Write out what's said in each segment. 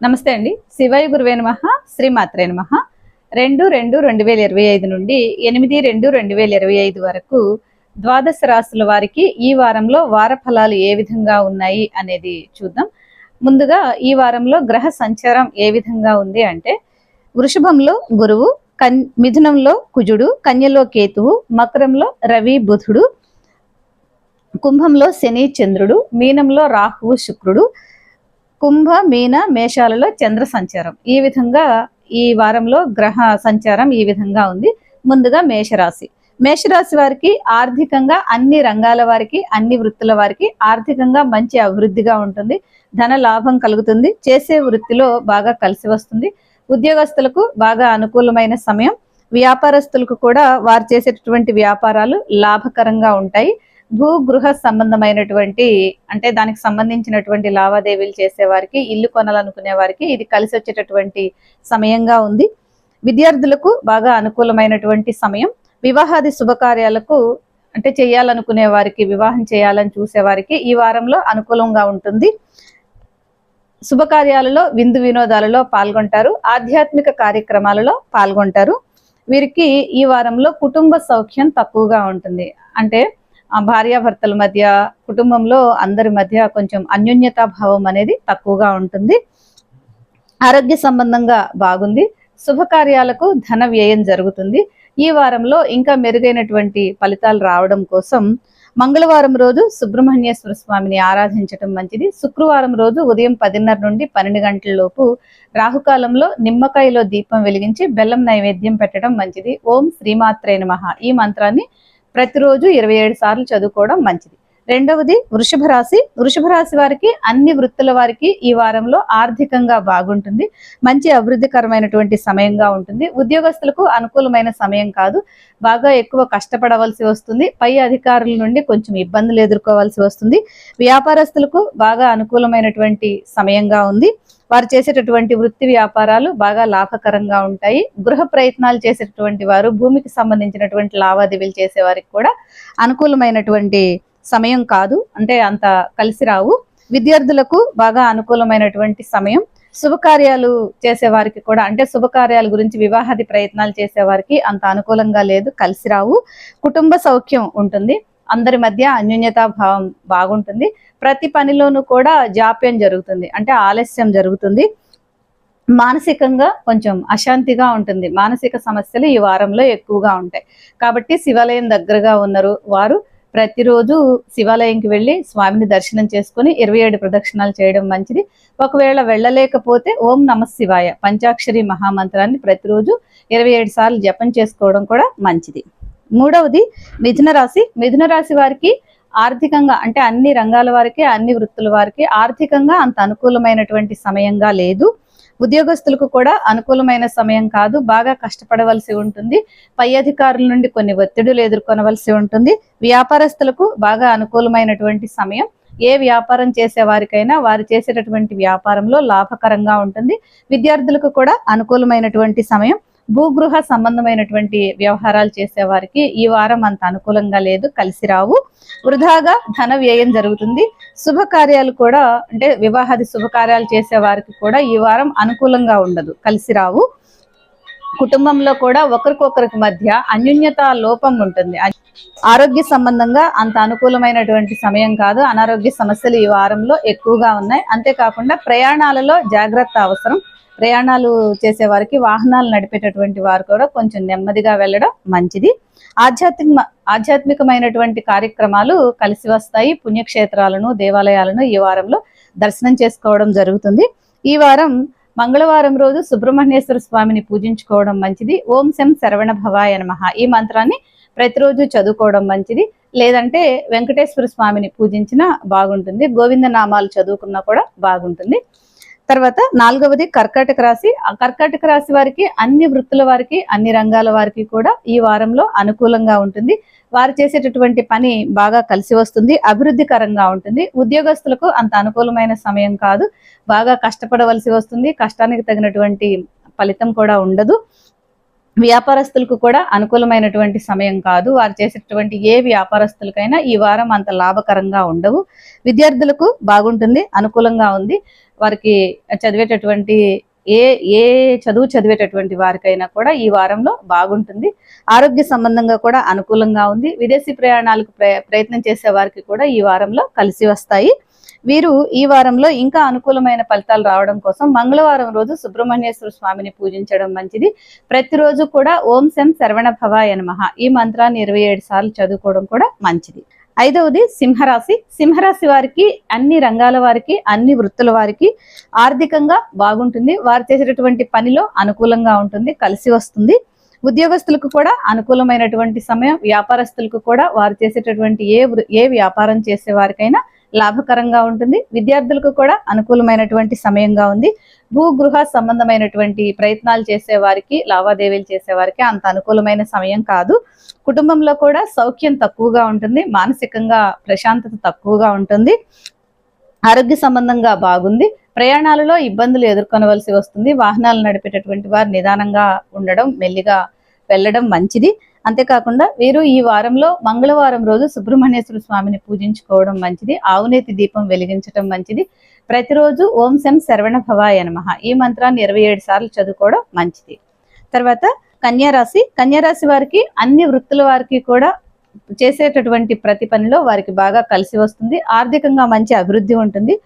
నమస్తే అండి. శివయ గురువే నమ శ్రీమాత్రే నమ. రెండు రెండు రెండు వేల ఇరవై ఐదు నుండి ఎనిమిది రెండు రెండు వేల ఇరవై ఐదు వరకు ద్వాదశ రాశుల వారికి ఈ వారంలో వార ఫలాలు ఏ విధంగా ఉన్నాయి అనేది చూద్దాం. ముందుగా ఈ వారంలో గ్రహ సంచారం ఏ విధంగా ఉంది అంటే వృషభంలో గురువు కన్ మిథునంలో కుజుడు కన్యలో కేతువు మకరంలో రవి బుధుడు కుంభంలో శని చంద్రుడు మీనంలో రాహువు శుక్రుడు కుంభ మీన మేషాలలో చంద్ర సంచారం. ఈ విధంగా ఈ వారంలో గ్రహ సంచారం ఈ విధంగా ఉంది. ముందుగా మేషరాశి. మేషరాశి వారికి ఆర్థికంగా అన్ని రంగాల వారికి అన్ని వృత్తుల వారికి ఆర్థికంగా మంచి అభివృద్ధిగా ఉంటుంది. ధన లాభం కలుగుతుంది. చేసే వృత్తిలో బాగా కలిసి వస్తుంది. ఉద్యోగస్తులకు బాగా అనుకూలమైన సమయం. వ్యాపారస్తులకు కూడా వారు చేసేటటువంటి వ్యాపారాలు లాభకరంగా ఉంటాయి. భూ గృహ సంబంధమైనటువంటి అంటే దానికి సంబంధించినటువంటి లావాదేవీలు చేసేవారికి ఇల్లు కొనాలనుకునే వారికి ఇది కలిసి వచ్చేటటువంటి సమయంగా ఉంది. విద్యార్థులకు బాగా అనుకూలమైనటువంటి సమయం. వివాహాది శుభకార్యాలకు అంటే చేయాలనుకునే వారికి వివాహం చేయాలని చూసే వారికి ఈ వారంలో అనుకూలంగా ఉంటుంది. శుభకార్యాలలో విందు వినోదాలలో పాల్గొంటారు. ఆధ్యాత్మిక కార్యక్రమాలలో పాల్గొంటారు. వీరికి ఈ వారంలో కుటుంబ సౌఖ్యం తక్కువగా ఉంటుంది. అంటే ఆ భార్యాభర్తల మధ్య కుటుంబంలో అందరి మధ్య కొంచెం అన్యోన్యతా భావం అనేది తక్కువగా ఉంటుంది. ఆరోగ్య సంబంధంగా బాగుంది. శుభకార్యాలకు ధన వ్యయం జరుగుతుంది. ఈ వారంలో ఇంకా మెరుగైనటువంటి ఫలితాలు రావడం కోసం మంగళవారం రోజు సుబ్రహ్మణ్యేశ్వర స్వామిని ఆరాధించటం మంచిది. శుక్రవారం రోజు ఉదయం పదిన్నర నుండి పన్నెండు గంటల లోపు రాహుకాలంలో నిమ్మకాయలో దీపం వెలిగించి బెల్లం నైవేద్యం పెట్టడం మంచిది. ఓం శ్రీమాత్రే మహా ఈ మంత్రాన్ని ప్రతిరోజు ఇరవై ఏడు సార్లు చదువుకోవడం మంచిది. రెండవది వృషభ రాశి. వృషభ రాశి వారికి అన్ని వృత్తుల వారికి ఈ వారంలో ఆర్థికంగా బాగుంటుంది. మంచి అభివృద్ధికరమైనటువంటి సమయంగా ఉంటుంది. ఉద్యోగస్తులకు అనుకూలమైన సమయం కాదు. బాగా ఎక్కువ కష్టపడవలసి వస్తుంది. పై అధికారుల నుండి కొంచెం ఇబ్బందులు ఎదుర్కోవాల్సి వస్తుంది. వ్యాపారస్తులకు బాగా అనుకూలమైనటువంటి సమయంగా ఉంది. వారు చేసేటటువంటి వృత్తి వ్యాపారాలు బాగా లాభకరంగా ఉంటాయి. గృహ ప్రయత్నాలు చేసేటటువంటి వారు భూమికి సంబంధించినటువంటి లావాదేవీలు చేసేవారికి కూడా అనుకూలమైనటువంటి సమయం కాదు అంటే అంత కలిసి రావు. విద్యార్థులకు బాగా అనుకూలమైనటువంటి సమయం. శుభకార్యాలు చేసేవారికి కూడా అంటే శుభకార్యాల గురించి వివాహాది ప్రయత్నాలు చేసేవారికి అంత అనుకూలంగా లేదు కలిసి రావు. కుటుంబ సౌఖ్యం ఉంటుంది. అందరి మధ్య అన్యోన్యతా భావం బాగుంటుంది. ప్రతి పనిలోనూ కూడా జాప్యం జరుగుతుంది అంటే ఆలస్యం జరుగుతుంది. మానసికంగా కొంచెం అశాంతిగా ఉంటుంది. మానసిక సమస్యలు ఈ వారంలో ఎక్కువగా ఉంటాయి. కాబట్టి శివాలయం దగ్గరగా ఉన్నారు వారు ప్రతిరోజు శివాలయంకి వెళ్ళి స్వామిని దర్శనం చేసుకుని ఇరవై ఏడు ప్రదక్షిణాలు చేయడం మంచిది. ఒకవేళ వెళ్ళలేకపోతే ఓం నమ శివాయ పంచాక్షరి మహామంత్రాన్ని ప్రతిరోజు ఇరవై ఏడు సార్లు జపం చేసుకోవడం కూడా మంచిది. మూడవది మిథున రాశి. మిథున రాశి వారికి ఆర్థికంగా అంటే అన్ని రంగాల వారికి అన్ని వృత్తుల వారికి ఆర్థికంగా అంత అనుకూలమైనటువంటి సమయంగా లేదు. ఉద్యోగస్తులకు కూడా అనుకూలమైన సమయం కాదు బాగా కష్టపడవలసి ఉంటుంది. పై అధికారుల నుండి కొన్ని ఒత్తిడులు ఎదుర్కొనవలసి ఉంటుంది. వ్యాపారస్తులకు బాగా అనుకూలమైనటువంటి సమయం. ఏ వ్యాపారం చేసే వారికైనా వారు చేసేటటువంటి వ్యాపారంలో లాభకరంగా ఉంటుంది. విద్యార్థులకు కూడా అనుకూలమైనటువంటి సమయం. భూగృహ సంబంధమైనటువంటి వ్యవహారాలు చేసే వారికి ఈ వారం అంత అనుకూలంగా లేదు కలిసి రావు. వృధాగా ధన వ్యయం జరుగుతుంది. శుభకార్యాలు కూడా అంటే వివాహాది శుభకార్యాలు చేసే వారికి కూడా ఈ వారం అనుకూలంగా ఉండదు కలిసి రావు. కుటుంబంలో కూడా ఒకరికొకరికి మధ్య అన్యోన్యత లోపం ఉంటుంది. ఆరోగ్య సంబంధంగా అంత అనుకూలమైనటువంటి సమయం కాదు. అనారోగ్య సమస్యలు ఈ వారంలో ఎక్కువగా ఉన్నాయి. అంతేకాకుండా ప్రయాణాలలో జాగ్రత్త అవసరం. ప్రయాణాలు చేసే వారికి వాహనాలు నడిపేటటువంటి వారు కూడా కొంచెం నెమ్మదిగా వెళ్ళడం మంచిది. ఆధ్యాత్మిక ఆధ్యాత్మికమైనటువంటి కార్యక్రమాలు కలిసి వస్తాయి. పుణ్యక్షేత్రాలను దేవాలయాలను ఈ వారంలో దర్శనం చేసుకోవడం జరుగుతుంది. ఈ వారం మంగళవారం రోజు సుబ్రహ్మణ్యేశ్వర స్వామిని పూజించుకోవడం మంచిది. ఓం శం శరవణ భవాయ నమః. ఈ మంత్రాన్ని ప్రతిరోజు చదువుకోవడం మంచిది. లేదంటే వెంకటేశ్వర స్వామిని పూజించినా బాగుంటుంది. గోవింద నామాలు చదువుకున్నా కూడా బాగుంటుంది. తర్వాత నాలుగవది కర్కాటక రాశి. ఆ కర్కాటక రాశి వారికి అన్ని వృత్తుల వారికి అన్ని రంగాల వారికి కూడా ఈ వారంలో అనుకూలంగా ఉంటుంది. వారు చేసేటటువంటి పని బాగా కలిసి వస్తుంది అభివృద్ధికరంగా ఉంటుంది. ఉద్యోగస్తులకు అంత అనుకూలమైన సమయం కాదు. బాగా కష్టపడవలసి వస్తుంది కష్టానికి తగినటువంటి ఫలితం కూడా ఉండదు. వ్యాపారస్తులకు కూడా అనుకూలమైనటువంటి సమయం కాదు. వారు చేసేటటువంటి ఏ వ్యాపారస్తులకైనా ఈ వారం అంత లాభకరంగా ఉండవు. విద్యార్థులకు బాగుంటుంది అనుకూలంగా ఉంది. వారికి చదివేటటువంటి ఏ ఏ చదువు చదివేటటువంటి వారికైనా కూడా ఈ వారంలో బాగుంటుంది. ఆరోగ్య సంబంధంగా కూడా అనుకూలంగా ఉంది. విదేశీ ప్రయాణాలకు ప్రయత్నం చేసే వారికి కూడా ఈ వారంలో కలిసి వస్తాయి. వీరు ఈ వారంలో ఇంకా అనుకూలమైన ఫలితాలు రావడం కోసం మంగళవారం రోజు సుబ్రహ్మణ్యేశ్వర స్వామిని పూజించడం మంచిది. ప్రతిరోజు కూడా ఓం శం శరవణ భవాయ నమః. ఈ మంత్రాన్ని ఇరవై ఏడు సార్లు చదువుకోవడం కూడా మంచిది. ఐదవది సింహరాశి. సింహరాశి వారికి అన్ని రంగాల వారికి అన్ని వృత్తుల వారికి ఆర్థికంగా బాగుంటుంది. వారు చేసేటటువంటి పనిలో అనుకూలంగా ఉంటుంది కలిసి వస్తుంది. ఉద్యోగస్తులకు కూడా అనుకూలమైనటువంటి సమయం వ్యాపారస్తులకు కూడా వారు చేసేటటువంటి ఏ వృ- ఏ వ్యాపారం చేసే వారికైనా లాభకరంగా ఉంటుంది. విద్యార్థులకు కూడా అనుకూలమైనటువంటి సమయంగా ఉంది. భూగృహ సంబంధమైనటువంటి ప్రయత్నాలు చేసే వారికి లావాదేవీలు చేసే వారికి అంత అనుకూలమైన సమయం కాదు. కుటుంబంలో కూడా సౌఖ్యం తక్కువగా ఉంటుంది. మానసికంగా ప్రశాంతత తక్కువగా ఉంటుంది. ఆరోగ్య సంబంధంగా బాగుంది. ప్రయాణాలలో ఇబ్బందులు ఎదుర్కొనవలసి వస్తుంది. వాహనాలు నడిపేటటువంటి వారు నిదానంగా ఉండడం మెల్లిగా వెళ్ళడం మంచిది. అంతేకాకుండా వీరు ఈ వారంలో మంగళవారం రోజు సుబ్రహ్మణ్యేశ్వర స్వామిని పూజించుకోవడం మంచిది ఆవునేతి దీపం వెలిగించడం మంచిది. ప్రతిరోజు ఓం శం శరవణ భవాయ నమః. ఈ మంత్రాన్ని ఇరవై ఏడు సార్లు చదువుకోవడం మంచిది. తర్వాత కన్యారాశి కన్యారాశి వారికి అన్ని వృత్తుల వారికి కూడా చేసేటటువంటి ప్రతి పనిలో వారికి బాగా కలిసి వస్తుంది. ఆర్థికంగా మంచి అభివృద్ధి ఉంటుంది.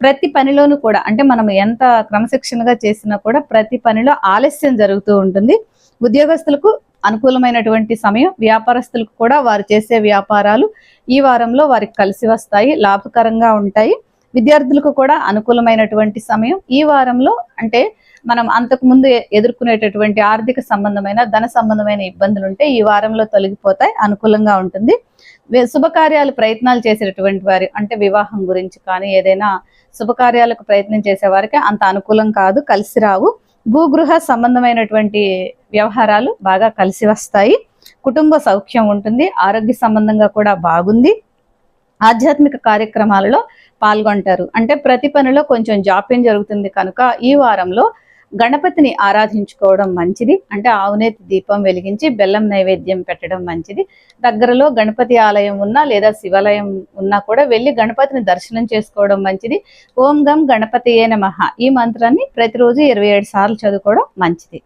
ప్రతి పనిలోనూ కూడా అంటే మనం ఎంత క్రమశిక్షణగా చేసినా కూడా ప్రతి పనిలో ఆలస్యం జరుగుతూ ఉంటుంది. ఉద్యోగస్తులకు అనుకూలమైనటువంటి సమయం వ్యాపారస్తులకు కూడా వారు చేసే వ్యాపారాలు ఈ వారంలో వారికి కలిసి వస్తాయి లాభకరంగా ఉంటాయి. విద్యార్థులకు కూడా అనుకూలమైనటువంటి సమయం ఈ వారంలో అంటే మనం అంతకు ముందు ఎదుర్కొనేటటువంటి ఆర్థిక సంబంధమైన ధన సంబంధమైన ఇబ్బందులు ఉంటే ఈ వారంలో తొలగిపోతాయి అనుకూలంగా ఉంటుంది. శుభకార్యాలు ప్రయత్నాలు చేసేటటువంటి వారి అంటే వివాహం గురించి కానీ ఏదైనా శుభకార్యాలకు ప్రయత్నం చేసే వారికి అంత అనుకూలం కాదు కలిసి రావు. భూగృహ సంబంధమైనటువంటి వ్యవహారాలు బాగా కలిసి వస్తాయి. కుటుంబ సౌఖ్యం ఉంటుంది ఆరోగ్య సంబంధంగా కూడా బాగుంది. ఆధ్యాత్మిక కార్యక్రమాలలో పాల్గొంటారు. అంటే ప్రతి పనిలో కొంచెం జాప్యం జరుగుతుంది కనుక ఈ వారంలో గణపతిని ఆరాధించుకోవడం మంచిది. అంటే ఆవునేతి దీపం వెలిగించి బెల్లం నైవేద్యం పెట్టడం మంచిది. దగ్గరలో గణపతి ఆలయం ఉన్నా లేదా శివాలయం ఉన్నా కూడా వెళ్ళి గణపతిని దర్శనం చేసుకోవడం మంచిది. ఓం గం గణపతి ఏ నమః. ఈ మంత్రాన్ని ప్రతిరోజు ఇరవై ఏడు సార్లు చదువుకోవడం మంచిది.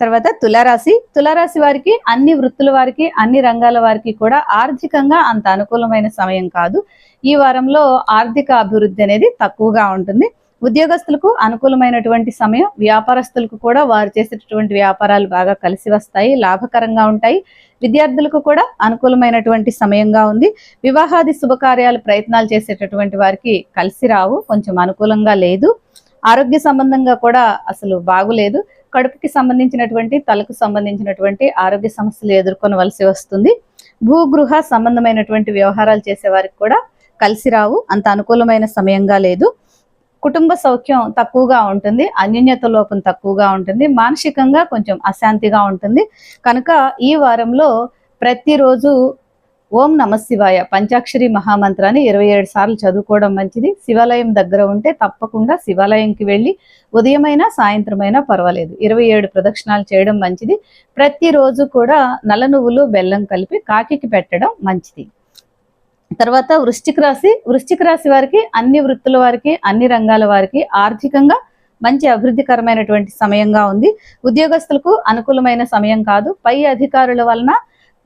తర్వాత తులారాశి. తులారాశి వారికి అన్ని వృత్తుల వారికి అన్ని రంగాల వారికి కూడా ఆర్థికంగా అంత అనుకూలమైన సమయం కాదు. ఈ వారంలో ఆర్థిక అభివృద్ధి అనేది తక్కువగా ఉంటుంది. ఉద్యోగస్తులకు అనుకూలమైనటువంటి సమయం వ్యాపారస్తులకు కూడా వారు చేసేటటువంటి వ్యాపారాలు బాగా కలిసి వస్తాయి లాభకరంగా ఉంటాయి. విద్యార్థులకు కూడా అనుకూలమైనటువంటి సమయంగా ఉంది. వివాహాది శుభకార్యాలు ప్రయత్నాలు చేసేటటువంటి వారికి కలిసి రావు. కొంచెం అనుకూలంగా లేదు. ఆరోగ్య సంబంధంగా కూడా అసలు బాగులేదు. కడుపుకి సంబంధించినటువంటి తలకు సంబంధించినటువంటి ఆరోగ్య సమస్యలు ఎదుర్కొనవలసి వస్తుంది. భూగృహ సంబంధమైనటువంటి వ్యవహారాలు చేసే వారికి కూడా కలిసి రావు. అంత అనుకూలమైన సమయంగా లేదు. కుటుంబ సౌఖ్యం తక్కువగా ఉంటుంది అన్యోన్యత లోపం తక్కువగా ఉంటుంది మానసికంగా కొంచెం అశాంతిగా ఉంటుంది. కనుక ఈ వారంలో ప్రతిరోజు ఓం నమ శివాయ పంచాక్షరి మహామంత్రాన్ని ఇరవై ఏడు సార్లు చదువుకోవడం మంచిది. శివాలయం దగ్గర ఉంటే తప్పకుండా శివాలయంకి వెళ్ళి ఉదయమైనా సాయంత్రమైనా పర్వాలేదు. ఇరవై ఏడు ప్రదక్షిణాలు చేయడం మంచిది. ప్రతిరోజు కూడా నల్ల నువ్వులు బెల్లం కలిపి కాకికి పెట్టడం మంచిది. తర్వాత వృశ్చిక రాశి వృశ్చిక రాశి వారికి అన్ని వృత్తుల వారికి అన్ని రంగాల వారికి ఆర్థికంగా మంచి అభివృద్ధికరమైనటువంటి సమయంగా ఉంది. ఉద్యోగస్తులకు అనుకూలమైన సమయం కాదు. పై అధికారుల వలన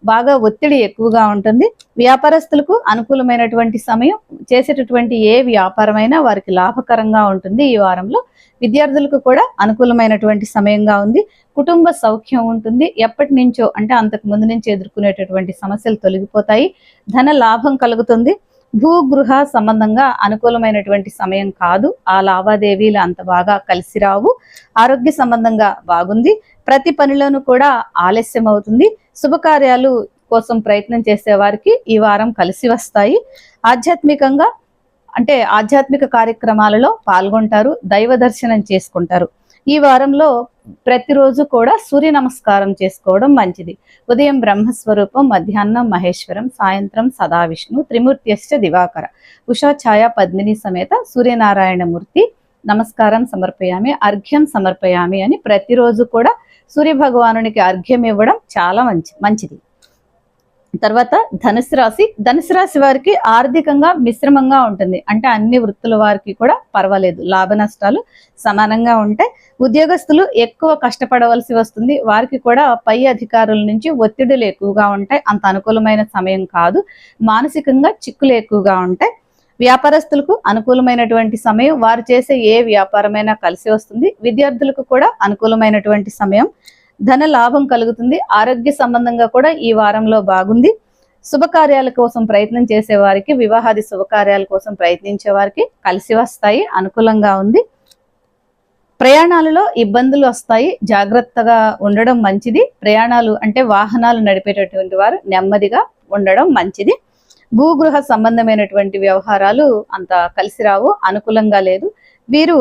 బాగా ఒత్తిడి ఎక్కువగా ఉంటుంది. వ్యాపారస్తులకు అనుకూలమైనటువంటి సమయం చేసేటటువంటి ఏ వ్యాపారమైనా వారికి లాభకరంగా ఉంటుంది ఈ వారంలో. విద్యార్థులకు కూడా అనుకూలమైనటువంటి సమయంగా ఉంది. కుటుంబ సౌఖ్యం ఉంటుంది. ఎప్పటి నుంచో అంటే అంతకు ముందు నుంచి ఎదుర్కొనేటటువంటి సమస్యలు తొలగిపోతాయి. ధన లాభం కలుగుతుంది. భూగృహ సంబంధంగా అనుకూలమైనటువంటి సమయం కాదు. ఆ లావాదేవీలు అంత బాగా కలిసి రావు. ఆరోగ్య సంబంధంగా బాగుంది. ప్రతి పనిలోనూ కూడా ఆలస్యం అవుతుంది. శుభకార్యాలు కోసం ప్రయత్నం చేసే వారికి ఈ వారం కలిసి వస్తాయి. ఆధ్యాత్మికంగా అంటే ఆధ్యాత్మిక కార్యక్రమాలలో పాల్గొంటారు దైవ దర్శనం చేసుకుంటారు. ఈ వారంలో ప్రతిరోజు కూడా సూర్య నమస్కారం చేసుకోవడం మంచిది. ఉదయం బ్రహ్మస్వరూపం మధ్యాహ్నం మహేశ్వరం సాయంత్రం సదావిష్ణు త్రిమూర్త్యశ్చ దివాకర. ఉషా ఛాయ పద్మిని సమేత సూర్యనారాయణమూర్తి నమస్కారం సమర్పయామి అర్ఘ్యం సమర్పయామి అని ప్రతిరోజు కూడా సూర్య భగవానునికి అర్ఘ్యం ఇవ్వడం చాలా మంచి మంచిది. తర్వాత ధనుసు రాశి. ధనుసు రాశి వారికి ఆర్థికంగా మిశ్రమంగా ఉంటుంది. అంటే అన్ని వృత్తుల వారికి కూడా పర్వాలేదు. లాభ నష్టాలు సమానంగా ఉంటాయి. ఉద్యోగస్తులు ఎక్కువ కష్టపడవలసి వస్తుంది. వారికి కూడా పై అధికారుల నుంచి ఒత్తిడులు ఎక్కువగా ఉంటాయి. అంత అనుకూలమైన సమయం కాదు. మానసికంగా చిక్కులు ఎక్కువగా ఉంటాయి. వ్యాపారస్తులకు అనుకూలమైనటువంటి సమయం. వారు చేసే ఏ వ్యాపారమైనా కలిసి వస్తుంది. విద్యార్థులకు కూడా అనుకూలమైనటువంటి సమయం. ధన లాభం కలుగుతుంది. ఆరోగ్య సంబంధంగా కూడా ఈ వారంలో బాగుంది. శుభకార్యాల కోసం ప్రయత్నం చేసే వారికి వివాహాది శుభకార్యాల కోసం ప్రయత్నించే వారికి కలిసి వస్తాయి అనుకూలంగా ఉంది. ప్రయాణాలలో ఇబ్బందులు వస్తాయి జాగ్రత్తగా ఉండడం మంచిది. ప్రయాణాలు అంటే వాహనాలు నడిపేటటువంటి వారు నెమ్మదిగా ఉండడం మంచిది. భూగృహ సంబంధమైనటువంటి వ్యవహారాలు అంత కలిసి రావు అనుకూలంగా లేదు. వీరు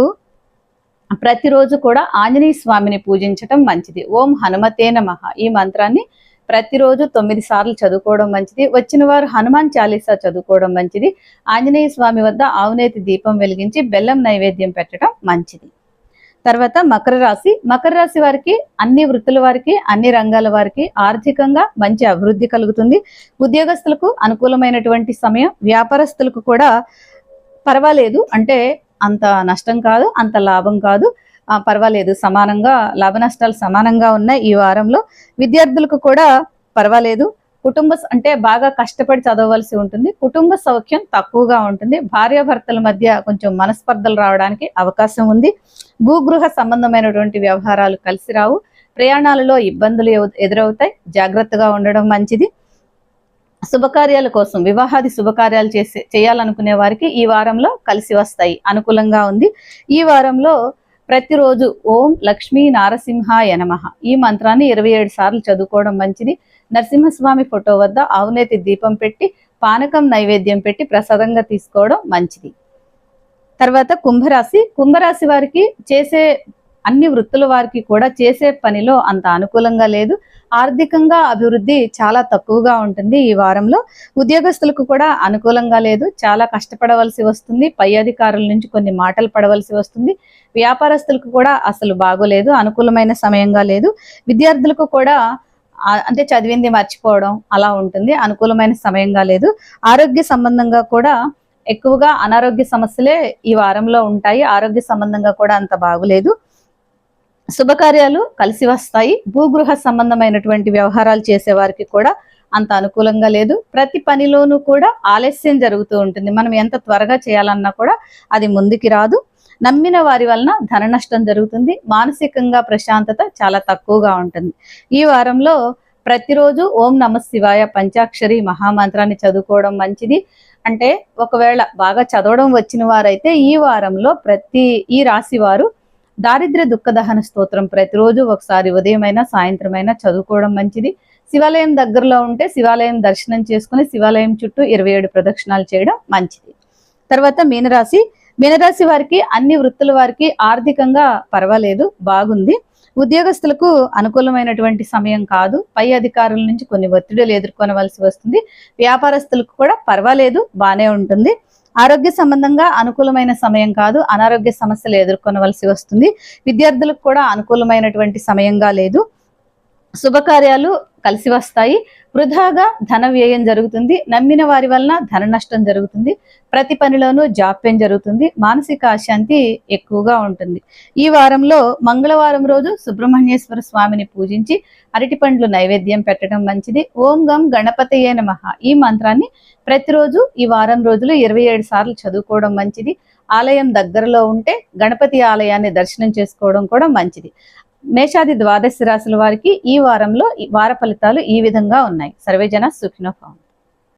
ప్రతిరోజు కూడా ఆంజనేయ స్వామిని పూజించటం మంచిది. ఓం హనుమతే నమ. ఈ మంత్రాన్ని ప్రతిరోజు తొమ్మిది సార్లు చదువుకోవడం మంచిది. వచ్చిన వారు హనుమాన్ చాలీసా చదువుకోవడం మంచిది. ఆంజనేయ స్వామి వద్ద ఆవునేతి దీపం వెలిగించి బెల్లం నైవేద్యం పెట్టడం మంచిది. తర్వాత మకర రాశి. మకర రాశి వారికి అన్ని వృత్తుల వారికి అన్ని రంగాల వారికి ఆర్థికంగా మంచి అభివృద్ధి కలుగుతుంది. ఉద్యోగస్తులకు అనుకూలమైనటువంటి సమయం. వ్యాపారస్తులకు కూడా పర్వాలేదు. అంటే అంత నష్టం కాదు అంత లాభం కాదు. పర్వాలేదు సమానంగా లాభ నష్టాలు సమానంగా ఉన్నాయి ఈ వారంలో. విద్యార్థులకు కూడా పర్వాలేదు. కుటుంబ అంటే బాగా కష్టపడి చదవవలసి ఉంటుంది. కుటుంబ సౌఖ్యం తక్కువగా ఉంటుంది. భార్యాభర్తల మధ్య కొంచెం మనస్పర్ధలు రావడానికి అవకాశం ఉంది. భూగృహ సంబంధమైనటువంటి వ్యవహారాలు కలిసి రావు. ప్రయాణాలలో ఇబ్బందులు ఎదురవుతాయి. జాగ్రత్తగా ఉండడం మంచిది. శుభకార్యాల కోసం వివాహాది శుభకార్యాలు చేసే చేయాలనుకునే వారికి ఈ వారంలో కలిసి వస్తాయి. అనుకూలంగా ఉంది. ఈ వారంలో ప్రతిరోజు ఓం లక్ష్మీ నారసింహాయ నమః. ఈ మంత్రాన్ని ఇరవై ఏడు సార్లు చదువుకోవడం మంచిది. నరసింహస్వామి ఫోటో వద్ద ఆవునేతి దీపం పెట్టి పానకం నైవేద్యం పెట్టి ప్రసాదంగా తీసుకోవడం మంచిది. తర్వాత కుంభరాశి. కుంభరాశి వారికి చేసే అన్ని వృత్తుల వారికి కూడా చేసే పనిలో అంత అనుకూలంగా లేదు. ఆర్థికంగా అభివృద్ధి చాలా తక్కువగా ఉంటుంది ఈ వారంలో. ఉద్యోగస్తులకు కూడా అనుకూలంగా లేదు. చాలా కష్టపడవలసి వస్తుంది. పై అధికారుల నుంచి కొన్ని మాటలు పడవలసి వస్తుంది. వ్యాపారస్తులకు కూడా అసలు బాగోలేదు. అనుకూలమైన సమయంగా లేదు. విద్యార్థులకు కూడా అంటే చదివింది మర్చిపోవడం అలా ఉంటుంది. అనుకూలమైన సమయంగా లేదు. ఆరోగ్య సంబంధంగా కూడా ఎక్కువగా అనారోగ్య సమస్యలే ఈ వారంలో ఉంటాయి. ఆరోగ్య సంబంధంగా కూడా అంత బాగులేదు. శుభకార్యాలు కలిసి వస్తాయి. భూగృహ సంబంధమైనటువంటి వ్యవహారాలు చేసే వారికి కూడా అంత అనుకూలంగా లేదు. ప్రతి పనిలోనూ కూడా ఆలస్యం జరుగుతూ ఉంటుంది. మనం ఎంత త్వరగా చేయాలన్నా కూడా అది ముందుకి రాదు. నమ్మిన వారి వలన ధన నష్టం జరుగుతుంది. మానసికంగా ప్రశాంతత చాలా తక్కువగా ఉంటుంది. ఈ వారంలో ప్రతిరోజు ఓం నమ శివాయ పంచాక్షరి మహామంత్రాన్ని చదువుకోవడం మంచిది. అంటే ఒకవేళ బాగా చదవడం వచ్చిన వారైతే ఈ వారంలో ప్రతి ఈ రాశి వారు దారిద్ర్య దుఃఖదహన స్తోత్రం ప్రతిరోజు ఒకసారి ఉదయమైనా సాయంత్రమైనా చదువుకోవడం మంచిది. శివాలయం దగ్గరలో ఉంటే శివాలయం దర్శనం చేసుకుని శివాలయం చుట్టూ ఇరవై ఏడు ప్రదక్షిణాలు చేయడం మంచిది. తర్వాత మీనరాశి. మీనరాశి వారికి అన్ని వృత్తుల వారికి ఆర్థికంగా పర్వాలేదు బాగుంది. ఉద్యోగస్తులకు అనుకూలమైనటువంటి సమయం కాదు. పై అధికారుల నుంచి కొన్ని ఒత్తిడులు ఎదుర్కొనవలసి వస్తుంది. వ్యాపారస్తులకు కూడా పర్వాలేదు బానే ఉంటుంది. ఆరోగ్య సంబంధంగా అనుకూలమైన సమయం కాదు అనారోగ్య సమస్యలు ఎదుర్కొనవలసి వస్తుంది. విద్యార్థులకు కూడా అనుకూలమైనటువంటి సమయంగా లేదు. శుభకార్యాలు కలిసి వస్తాయి. వృధాగా ధన వ్యయం జరుగుతుంది. నమ్మిన వారి వలన ధన నష్టం జరుగుతుంది. ప్రతి పనిలోనూ జాప్యం జరుగుతుంది. మానసిక అశాంతి ఎక్కువగా ఉంటుంది. ఈ వారంలో మంగళవారం రోజు సుబ్రహ్మణ్యేశ్వర స్వామిని పూజించి అరటి పండ్లు నైవేద్యం పెట్టడం మంచిది. ఓం గం గణపతయే నమ. ఈ మంత్రాన్ని ప్రతిరోజు ఈ వారం రోజులు ఇరవై ఏడు సార్లు చదువుకోవడం మంచిది. ఆలయం దగ్గరలో ఉంటే గణపతి ఆలయాన్ని దర్శనం చేసుకోవడం కూడా మంచిది. మేషాది ద్వాదశ రాశుల వారికి ఈ వారంలో వార ఫలితాలు ఈ విధంగా ఉన్నాయి. సర్వేజన సూక్ష్మ